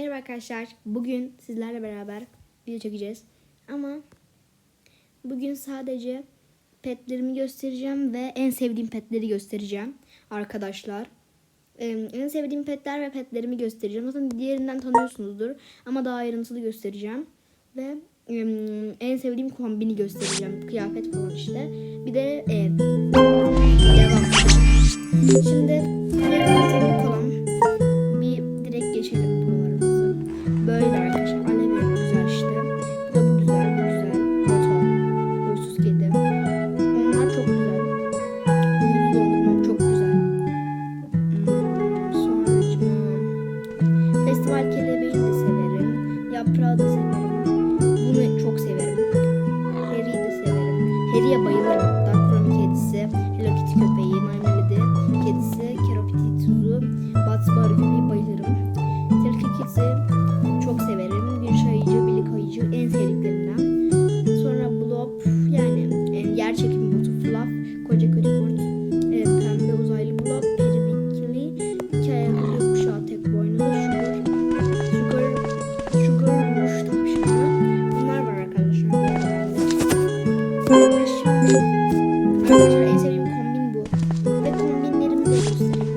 Merhaba arkadaşlar. Bugün sizlerle beraber video çekeceğiz. Ama bugün sadece petlerimi göstereceğim ve en sevdiğim petleri göstereceğim arkadaşlar. Ee, en sevdiğim petler ve petlerimi göstereceğim. Zaten diğerinden tanıyorsunuzdur ama daha ayrıntılı göstereceğim. Ve um, en sevdiğim kombini göstereceğim. Kıyafet falan işte. Bir de ev. Devam. Şimdi yaprağı da severim. Bunu çok severim. Harry'i de severim. Harry'e bayılırım. görürsün.